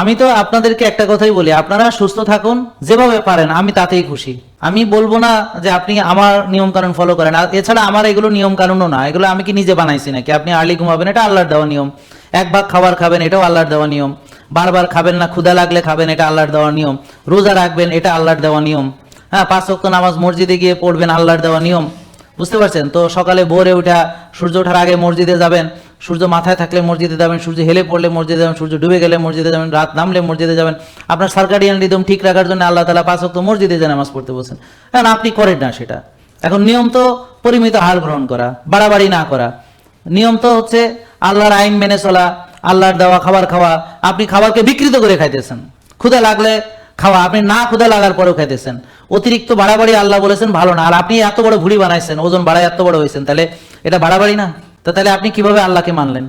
আমি তো আপনাদেরকে একটা কথাই বলি, আপনারা সুস্থ থাকুন, যেভাবে পারেন, আমি তাতেই খুশি। আমি বলব না যে আপনি আমার নিয়ম কানুন ফলো করেন। আর এছাড়া আমার এগুলো নিয়ম কানুনও না, এগুলো আমি কি নিজে বানাইছি নাকি? আপনি আর্লি ঘুমাবেন, এটা আল্লাহর দেওয়া নিয়ম। এক ভাগ খাবার খাবেন, এটাও আল্লাহর দেওয়া নিয়ম। বারবার খাবেন না ক্ষুদা লাগলে খাবেন, এটা আল্লাহর দেওয়া নিয়ম। রোজা রাখবেন, এটা আল্লাহর দেওয়া নিয়ম। হ্যাঁ পাঁচ ওয়াক্ত নামাজ মসজিদে গিয়ে পড়বেন, আল্লাহর দেওয়া নিয়ম। বুঝতে পারছেন? তো সকালে ভোরে উঠা, সূর্য ওঠার আগে মসজিদে যাবেন। সূর্য মাথায় থাকলে মসজিদে যাবেন, সূর্য হেলে পড়লে মসজিদে যাবেন, সূর্য ডুবে গেলে মসজিদে যাবেন, রাত নামলে মসজিদে যাবেন। আপনার সার্কাডিয়ান রিদম ঠিক রাখার জন্য আল্লাহ তালা পাঁচ ওয়াক্ত মসজিদে যে নামাজ পড়তে বলছেন। কারণ আপনি করেন না সেটা। এখন নিয়ম তো পরিমিত হার গ্রহণ করা, বাড়াবাড়ি না করা। নিয়ম তো হচ্ছে আল্লাহর আইন মেনে চলা, আল্লাহর দেওয়া খাবার খাওয়া। আপনি খাবারকে বিকৃত করে খাইতেছেন। ক্ষুধা লাগলে খাওয়া, আপনি না ক্ষুধা লাগার পরেও খাইতেছেন। অতিরিক্ত বাড়াবাড়ি আল্লাহ বলেছেন ভালো না। আর আপনি এত বড় ভুড়ি বানাইছেন, ওজন বাড়ায় এত বড় হয়েছেন, তাহলে এটা বাড়াবাড়ি না? তো তাহলে আপনি কীভাবে আল্লাহকে মানলেন?